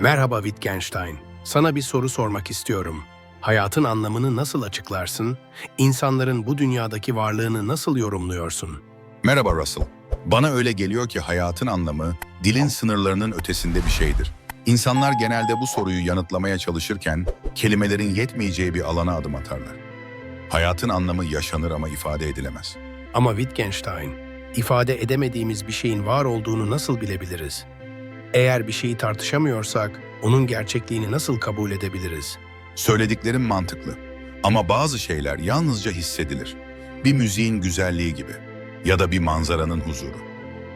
Merhaba Wittgenstein. Sana bir soru sormak istiyorum. Hayatın anlamını nasıl açıklarsın? İnsanların bu dünyadaki varlığını nasıl yorumluyorsun? Merhaba Russell. Bana öyle geliyor ki hayatın anlamı dilin sınırlarının ötesinde bir şeydir. İnsanlar genelde bu soruyu yanıtlamaya çalışırken kelimelerin yetmeyeceği bir alana adım atarlar. Hayatın anlamı yaşanır ama ifade edilemez. Ama Wittgenstein, ifade edemediğimiz bir şeyin var olduğunu nasıl bilebiliriz? Eğer bir şeyi tartışamıyorsak, onun gerçekliğini nasıl kabul edebiliriz? Söylediklerim mantıklı ama bazı şeyler yalnızca hissedilir. Bir müziğin güzelliği gibi ya da bir manzaranın huzuru.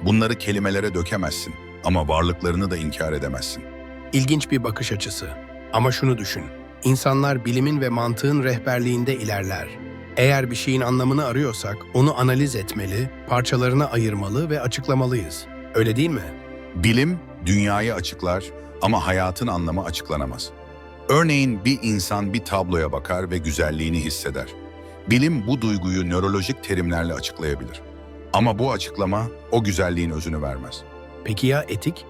Bunları kelimelere dökemezsin ama varlıklarını da inkar edemezsin. İlginç bir bakış açısı. Ama şunu düşün. İnsanlar bilimin ve mantığın rehberliğinde ilerler. Eğer bir şeyin anlamını arıyorsak, onu analiz etmeli, parçalarına ayırmalı ve açıklamalıyız. Öyle değil mi? Bilim dünyayı açıklar ama hayatın anlamı açıklanamaz. Örneğin bir insan bir tabloya bakar ve güzelliğini hisseder. Bilim bu duyguyu nörolojik terimlerle açıklayabilir. Ama bu açıklama o güzelliğin özünü vermez. Peki ya etik?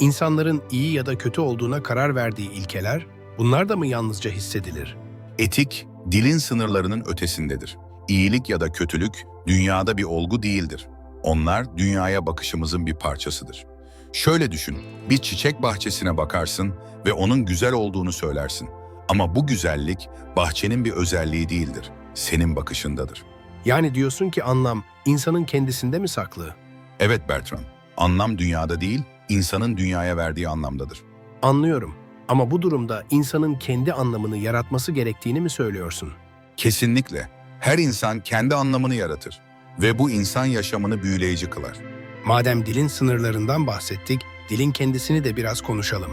İnsanların iyi ya da kötü olduğuna karar verdiği ilkeler, bunlar da mı yalnızca hissedilir? Etik, dilin sınırlarının ötesindedir. İyilik ya da kötülük dünyada bir olgu değildir. Onlar dünyaya bakışımızın bir parçasıdır. Şöyle düşün, bir çiçek bahçesine bakarsın ve onun güzel olduğunu söylersin. Ama bu güzellik bahçenin bir özelliği değildir, senin bakışındadır. Yani diyorsun ki anlam insanın kendisinde mi saklı? Evet Bertrand, anlam dünyada değil, insanın dünyaya verdiği anlamdadır. Anlıyorum. Ama bu durumda insanın kendi anlamını yaratması gerektiğini mi söylüyorsun? Kesinlikle. Her insan kendi anlamını yaratır ve bu insan yaşamını büyüleyici kılar. Madem dilin sınırlarından bahsettik, dilin kendisini de biraz konuşalım.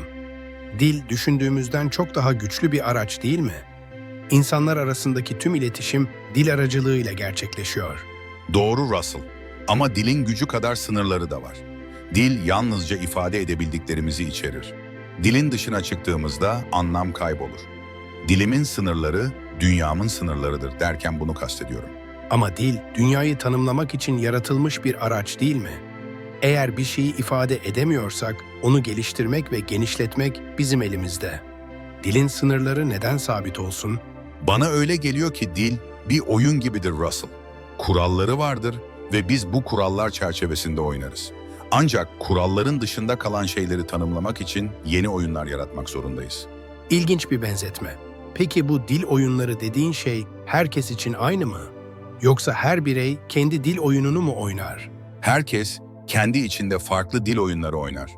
Dil düşündüğümüzden çok daha güçlü bir araç değil mi? İnsanlar arasındaki tüm iletişim dil aracılığıyla gerçekleşiyor. Doğru Russell. Ama dilin gücü kadar sınırları da var. Dil yalnızca ifade edebildiklerimizi içerir. Dilin dışına çıktığımızda anlam kaybolur. Dilimin sınırları dünyamın sınırlarıdır derken bunu kastediyorum. Ama dil, dünyayı tanımlamak için yaratılmış bir araç değil mi? Eğer bir şeyi ifade edemiyorsak, onu geliştirmek ve genişletmek bizim elimizde. Dilin sınırları neden sabit olsun? Bana öyle geliyor ki dil bir oyun gibidir Russell. Kuralları vardır ve biz bu kurallar çerçevesinde oynarız. Ancak kuralların dışında kalan şeyleri tanımlamak için yeni oyunlar yaratmak zorundayız. İlginç bir benzetme. Peki bu dil oyunları dediğin şey herkes için aynı mı? Yoksa her birey kendi dil oyununu mu oynar? Herkes kendi içinde farklı dil oyunları oynar.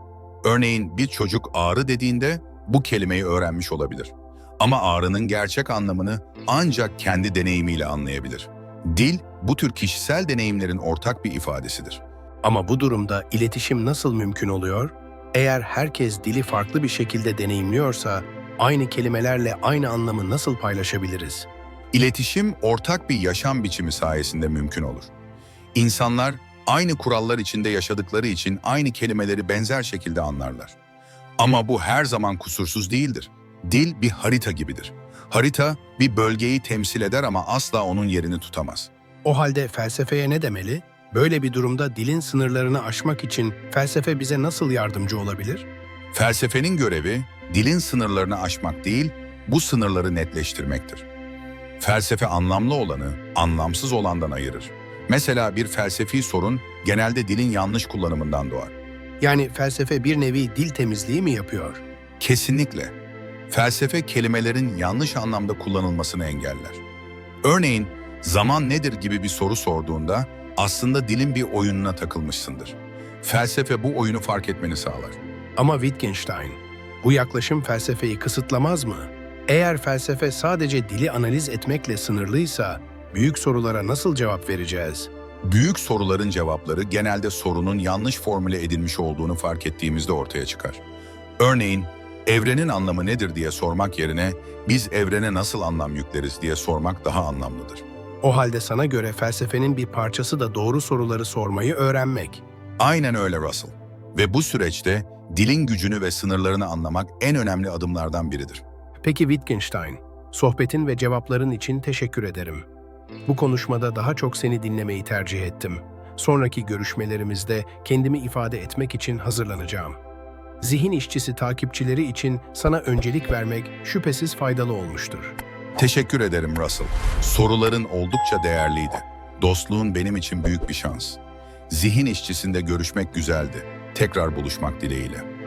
Örneğin bir çocuk ağrı dediğinde bu kelimeyi öğrenmiş olabilir. Ama ağrının gerçek anlamını ancak kendi deneyimiyle anlayabilir. Dil, bu tür kişisel deneyimlerin ortak bir ifadesidir. Ama bu durumda iletişim nasıl mümkün oluyor? Eğer herkes dili farklı bir şekilde deneyimliyorsa, aynı kelimelerle aynı anlamı nasıl paylaşabiliriz? İletişim ortak bir yaşam biçimi sayesinde mümkün olur. İnsanlar aynı kurallar içinde yaşadıkları için aynı kelimeleri benzer şekilde anlarlar. Ama bu her zaman kusursuz değildir. Dil bir harita gibidir. Harita bir bölgeyi temsil eder ama asla onun yerini tutamaz. O halde felsefeye ne demeli? Böyle bir durumda dilin sınırlarını aşmak için felsefe bize nasıl yardımcı olabilir? Felsefenin görevi dilin sınırlarını aşmak değil, bu sınırları netleştirmektir. Felsefe anlamlı olanı anlamsız olandan ayırır. Mesela bir felsefi sorun genelde dilin yanlış kullanımından doğar. Yani felsefe bir nevi dil temizliği mi yapıyor? Kesinlikle. Felsefe kelimelerin yanlış anlamda kullanılmasını engeller. Örneğin zaman nedir gibi bir soru sorduğunda aslında dilin bir oyununa takılmışsındır. Felsefe bu oyunu fark etmeni sağlar. Ama Wittgenstein, bu yaklaşım felsefeyi kısıtlamaz mı? Eğer felsefe sadece dili analiz etmekle sınırlıysa, büyük sorulara nasıl cevap vereceğiz? Büyük soruların cevapları genelde sorunun yanlış formüle edilmiş olduğunu fark ettiğimizde ortaya çıkar. Örneğin, evrenin anlamı nedir diye sormak yerine biz evrene nasıl anlam yükleriz diye sormak daha anlamlıdır. O halde sana göre felsefenin bir parçası da doğru soruları sormayı öğrenmek. Aynen öyle Russell. Ve bu süreçte dilin gücünü ve sınırlarını anlamak en önemli adımlardan biridir. Peki Wittgenstein, sohbetin ve cevapların için teşekkür ederim. Bu konuşmada daha çok seni dinlemeyi tercih ettim. Sonraki görüşmelerimizde kendimi ifade etmek için hazırlanacağım. zihin işçisi takipçileri için sana öncelik vermek şüphesiz faydalı olmuştur. Teşekkür ederim Russell. Soruların oldukça değerliydi. Dostluğun benim için büyük bir şans. Zihin işçisinde görüşmek güzeldi. Tekrar buluşmak dileğiyle.